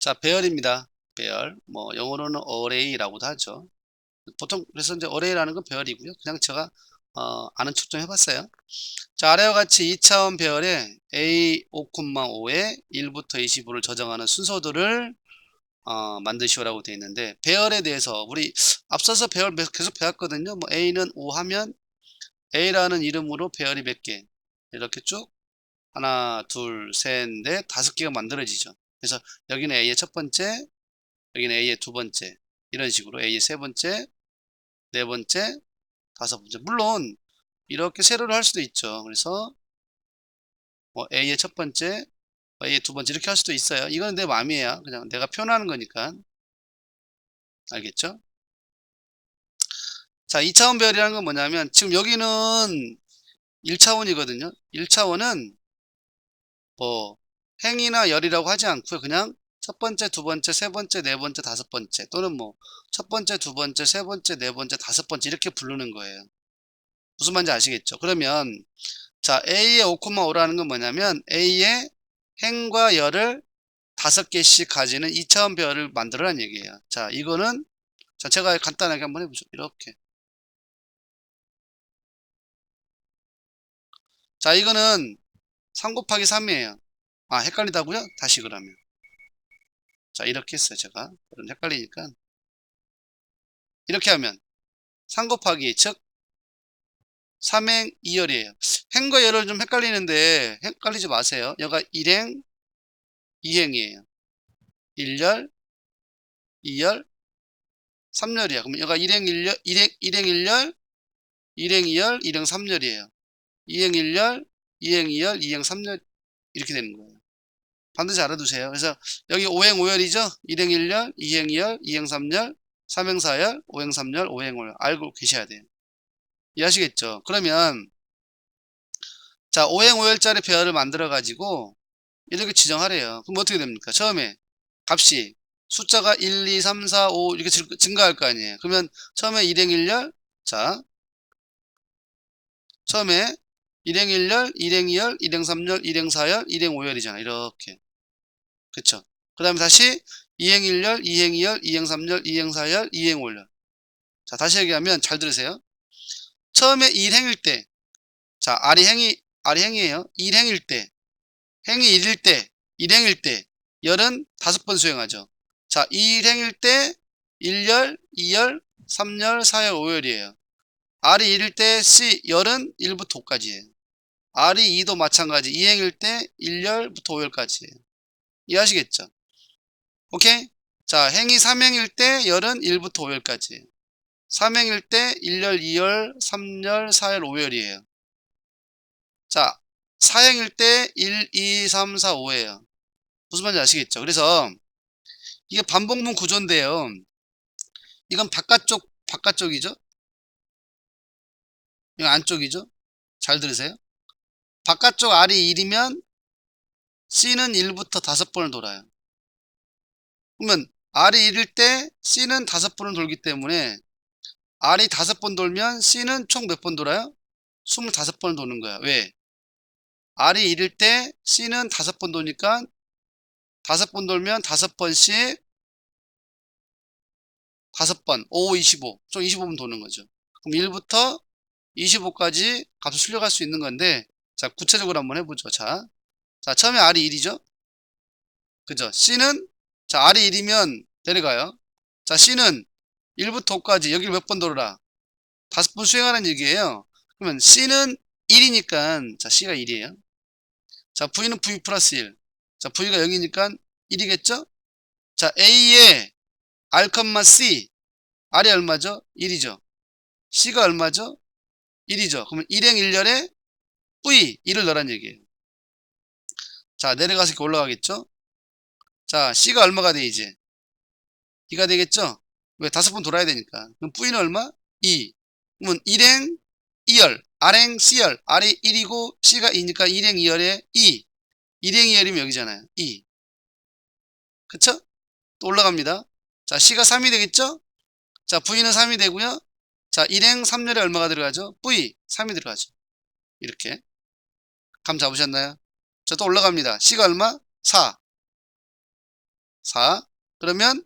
자, 배열입니다. 배열. 뭐 영어로는 array라고도 하죠. 보통 그래서 이제 array라는 건 배열이고요. 그냥 제가 어, 아는 척좀 해봤어요. 자, 아래와 같이 2차원 배열에 A 5,5에 1부터 25를 저장하는 순서들을 어, 만드시오라고 되어 있는데 배열에 대해서 우리 앞서서 배열 계속 배웠거든요. 뭐 A는 5 하면 A라는 이름으로 배열이 몇 개? 이렇게 쭉 하나, 둘, 셋, 넷, 다섯 개가 만들어지죠. 그래서 여기는 A의 첫 번째, 여기는 A의 두 번째, 이런 식으로 A의 세 번째, 네 번째, 다섯 번째. 물론 이렇게 세로로 할 수도 있죠. 그래서 뭐 A의 첫 번째, A의 두 번째 이렇게 할 수도 있어요. 이건 내 마음이에요. 그냥 내가 표현하는 거니까. 알겠죠? 자, 2차원 배열이라는 건 뭐냐면 지금 여기는 1차원이거든요. 1차원은 뭐 행이나 열이라고 하지 않고요. 그냥 첫 번째, 두 번째, 세 번째, 네 번째, 다섯 번째 또는 뭐 첫 번째, 두 번째, 세 번째, 네 번째, 다섯 번째 이렇게 부르는 거예요. 무슨 말인지 아시겠죠? 그러면 자 A의 5,5라는 건 뭐냐면 A의 행과 열을 다섯 개씩 가지는 2차원 배열을 만들어라는 얘기예요. 자 이거는 자 제가 간단하게 한번 해보죠. 이렇게 자 이거는 3 곱하기 3이에요. 아 헷갈리다고요? 다시 그러면. 자 이렇게 했어요 제가. 헷갈리니까. 이렇게 하면 3 곱하기 즉 3행 2열이에요. 행과 열을 좀 헷갈리는데 헷갈리지 마세요. 여가 1행 2행이에요. 1열 2열 3열이야. 그럼 여가 1행 1열 1행, 1행 1열 1행 2열 1행 3열이에요. 2행 1열 2행 2열 2행 3열 이렇게 되는 거예요 반드시 알아두세요. 그래서 여기 5행 5열이죠? 1행 1열 2행 2열 2행 3열 3행 4열 5행 3열 5행 5열. 알고 계셔야 돼요. 이해하시겠죠? 그러면 자 5행 5열짜리 배열을 만들어 가지고 이렇게 지정하래요. 그럼 어떻게 됩니까? 처음에 값이 숫자가 1 2 3 4 5 이렇게 증가할 거 아니에요. 그러면 처음에 1행 1열 자 처음에 1행 1열, 1행 2열, 1행 3열, 1행 4열, 1행 5열이잖아. 이렇게. 그쵸? 그 다음에 다시 2행 1열, 2행 2열, 2행 3열, 2행 4열, 2행 5열. 자, 다시 얘기하면 잘 들으세요. 처음에 1행일 때, 자, R이 행이, R이 행이에요. 1행일 때, 행이 1일 때, 1행일 때, 열은 다섯 번 수행하죠. 자, 1행일 때, 1열, 2열, 3열, 4열, 5열이에요. R이 1일 때 C 열은 1부터 5까지예요. R이 2도 마찬가지 2행일 때 1열부터 5열까지예요. 이해하시겠죠? 오케이? 자, 행이 3행일 때 열은 1부터 5열까지예요. 3행일 때 1열, 2열, 3열, 4열, 5열이에요. 자, 4행일 때 1, 2, 3, 4, 5예요. 무슨 말인지 아시겠죠? 그래서 이게 반복문 구조인데요. 이건 바깥쪽, 바깥쪽이죠? 이거 안쪽이죠? 잘 들으세요? 바깥쪽 R이 1이면 C는 1부터 5번을 돌아요. 그러면 R이 1일 때 C는 5번을 돌기 때문에 R이 5번 돌면 C는 총 몇 번 돌아요? 25번을 도는 거야. 왜? R이 1일 때 C는 5번 도니까 5번 돌면 5번씩 5번, 5, 25. 총 25번 도는 거죠. 그럼 1부터 25까지 값을 출력할 수 있는 건데 자 구체적으로 한번 해보죠 자, 자 처음에 R이 1이죠? 그죠? C는 자 R이 1이면 내려가요. 자 C는 1부터 5까지 여기를 몇 번 돌아라? 다섯 번 수행하는 얘기예요. 그러면 C는 1이니까 자 C가 1이에요. 자 V는 V 플러스 1 자 V가 0이니까 1이겠죠? 자 A의 R, C. R이 얼마죠? 1이죠. C가 얼마죠? 1이죠. 그러면 1행 1열에 V 1을 넣으란 얘기예요. 자 내려가서 이렇게 올라가겠죠. 자 C가 얼마가 돼 이제 2가 되겠죠. 왜 다섯 번 돌아야 되니까. 그럼 V는 얼마? 2. 그러면 1행 2열 R행 C열 R이 1이고 C가 2니까 1행 2열에 2 1행 2열이면 여기잖아요. 2 그쵸? 또 올라갑니다. 자 C가 3이 되겠죠? 자 V는 3이 되고요. 자, 1행 3열에 얼마가 들어가죠? V 3이 들어가죠. 이렇게. 감 잡으셨나요? 자, 또 올라갑니다. C가 얼마? 4. 4. 그러면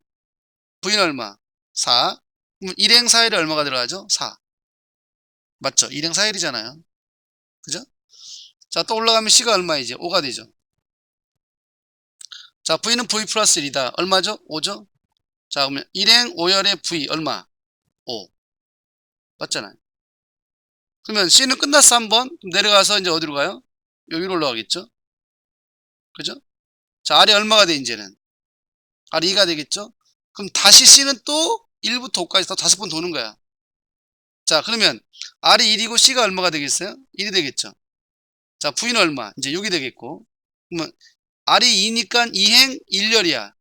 V는 얼마? 4. 그럼 일행 4일에 얼마가 들어가죠? 4. 맞죠? 일행 4일이잖아요. 그죠? 자, 또 올라가면 C가 얼마이지? 5가 되죠. 자, V는 V 플러스 1이다. 얼마죠? 5죠? 자, 그러면 일행 5열의 V 얼마? 5. 맞잖아요. 그러면 C는 끝났어, 한번. 내려가서 이제 어디로 가요? 여기로 올라가겠죠? 그죠? 자, R이 얼마가 돼, 이제는? R이 2가 되겠죠? 그럼 다시 C는 또 1부터 5까지 더 다섯 번 도는 거야. 자, 그러면 R이 1이고 C가 얼마가 되겠어요? 1이 되겠죠? 자, V는 얼마? 이제 6이 되겠고. 그러면 R이 2니까 2행 1열이야.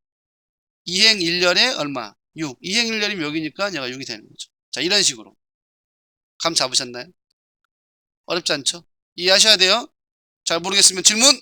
2행 1열에 얼마? 6. 2행 1열이면 여기니까 얘가 6이 되는 거죠. 자, 이런 식으로. 감 잡으셨나요? 어렵지 않죠? 이해하셔야 돼요. 잘 모르겠으면 질문!